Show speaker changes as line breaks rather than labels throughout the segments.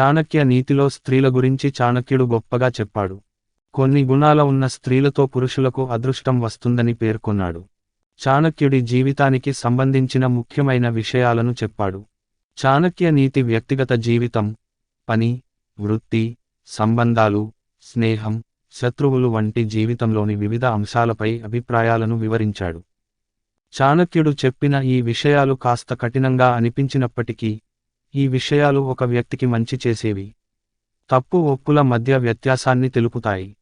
చాణక్య నీతిలో స్త్రీల గురించి చాణక్యుడు గొప్పగా చెప్పాడు. కొన్ని గుణాల ఉన్న స్త్రీలతో పురుషులకు అదృష్టం వస్తుందని పేర్కొన్నాడు. చాణక్యుడి జీవితానికి సంబంధించిన ముఖ్యమైన విషయాలను చెప్పాడు. చాణక్య నీతి వ్యక్తిగత జీవితం పని వృత్తి సంబంధాలు స్నేహం శత్రువులు వంటి జీవితంలోని వివిధ అంశాలపై అభిప్రాయాలను వివరించాడు. చాణక్యుడు చెప్పిన ఈ విషయాలు కాస్త కఠినంగా అనిపించినప్పటికీ ఈ విషయాలు ఒక వ్యక్తికి మంచి చేసేవి. తప్పు ఒప్పుల మధ్య వ్యత్యాసాన్ని తెలుపుతాయి.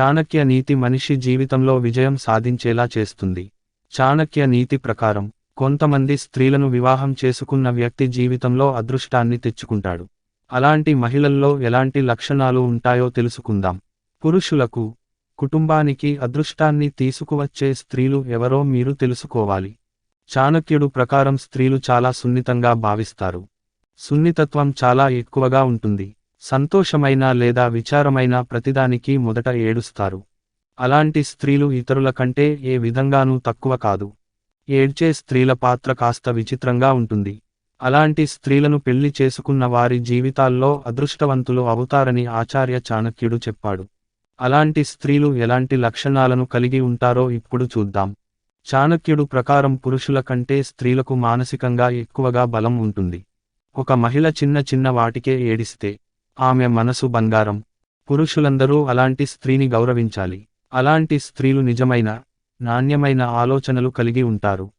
చాణక్య నీతి మనిషి జీవితంలో విజయం సాధించేలా చేస్తుంది. చాణక్య నీతి ప్రకారం కొంతమంది స్త్రీలను వివాహం చేసుకున్న వ్యక్తి జీవితంలో అదృష్టాన్ని తెచ్చుకుంటాడు. అలాంటి మహిళల్లో ఎలాంటి లక్షణాలు ఉంటాయో తెలుసుకుందాం. పురుషులకు కుటుంబానికి అదృష్టాన్ని తీసుకువచ్చే స్త్రీలు ఎవరో మీరు తెలుసుకోవాలి. చాణక్యుడు ప్రకారం స్త్రీలు చాలా సున్నితంగా భావిస్తారు. సున్నితత్వం చాలా ఎక్కువగా ఉంటుంది. సంతోషమైన లేదా విచారమైన ప్రతిదానికి మొదట ఏడుస్తారు. అలాంటి స్త్రీలు ఇతరుల కంటే ఏ విధంగానూ తక్కువ కాదు. ఏడ్చే స్త్రీల పాత్ర కాస్త విచిత్రంగా ఉంటుంది. అలాంటి స్త్రీలను పెళ్ళి చేసుకున్న వారి జీవితాల్లో అదృష్టవంతులు అవుతారని ఆచార్య చాణక్యుడు చెప్పాడు. అలాంటి స్త్రీలు ఎలాంటి లక్షణాలను కలిగి ఉంటారో ఇప్పుడు చూద్దాం. చాణక్యుడు ప్రకారం పురుషుల కంటే స్త్రీలకు మానసికంగా ఎక్కువగా బలం ఉంటుంది. ఒక మహిళ చిన్న చిన్న వాటికే ఏడిస్తే ఆమె మనసు బంగారం. పురుషులందరూ అలాంటి స్త్రీని గౌరవించాలి. అలాంటి స్త్రీలు నిజమైన నాణ్యమైన ఆలోచనలు కలిగి ఉంటారు.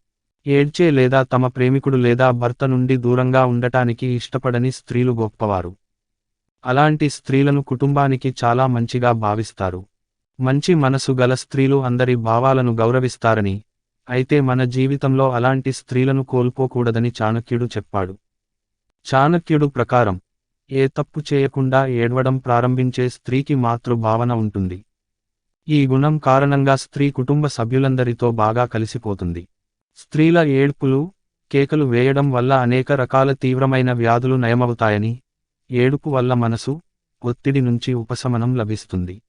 ఏడ్చే లేదా తమ ప్రేమికుడు లేదా భర్త నుండి దూరంగా ఉండటానికి ఇష్టపడని స్త్రీలు గొప్పవారు. అలాంటి స్త్రీలను కుటుంబానికి చాలా మంచిగా భావిస్తారు. మంచి మనసు గల స్త్రీలు అందరి భావాలను గౌరవిస్తారని అయితే మన జీవితంలో అలాంటి స్త్రీలను కోల్పోకూడదని చాణక్యుడు చెప్పాడు. చాణక్యుడు ప్రకారం ఏ తప్పు చేయకుండా ఏడవడం ప్రారంభించే స్త్రీకి మాతృభావన ఉంటుంది. ఈ గుణం కారణంగా స్త్రీ కుటుంబ సభ్యులందరితో బాగా కలిసిపోతుంది. స్త్రీల ఏడ్పులు కేకలు వేయడం వల్ల అనేక రకాల తీవ్రమైన వ్యాధులు నయమవుతాయని ఏడుపు వల్ల మనసు ఒత్తిడి నుంచి ఉపశమనం లభిస్తుంది.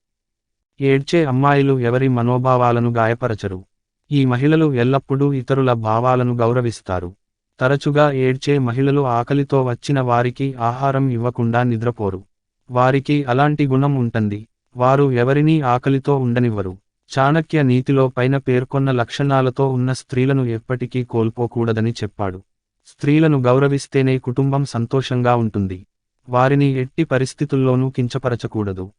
ఏడ్చే అమ్మాయిలు ఎవరి మనోభావాలను గాయపరచరు. ఈ మహిళలు ఎల్లప్పుడూ ఇతరుల భావాలను గౌరవిస్తారు. తరచుగా ఏడ్చే మహిళలు ఆకలితో వచ్చిన వారికి ఆహారం ఇవ్వకుండా నిద్రపోరు. వారికి అలాంటి గుణం ఉంటుంది. వారు ఎవరినీ ఆకలితో ఉండనివ్వరు. చాణక్య నీతిలో పైన పేర్కొన్న లక్షణాలతో ఉన్న స్త్రీలను ఎప్పటికీ కోల్పోకూడదని చెప్పాడు. స్త్రీలను గౌరవిస్తేనే కుటుంబం సంతోషంగా ఉంటుంది. వారిని ఎట్టి పరిస్థితుల్లోనూ కించపరచకూడదు.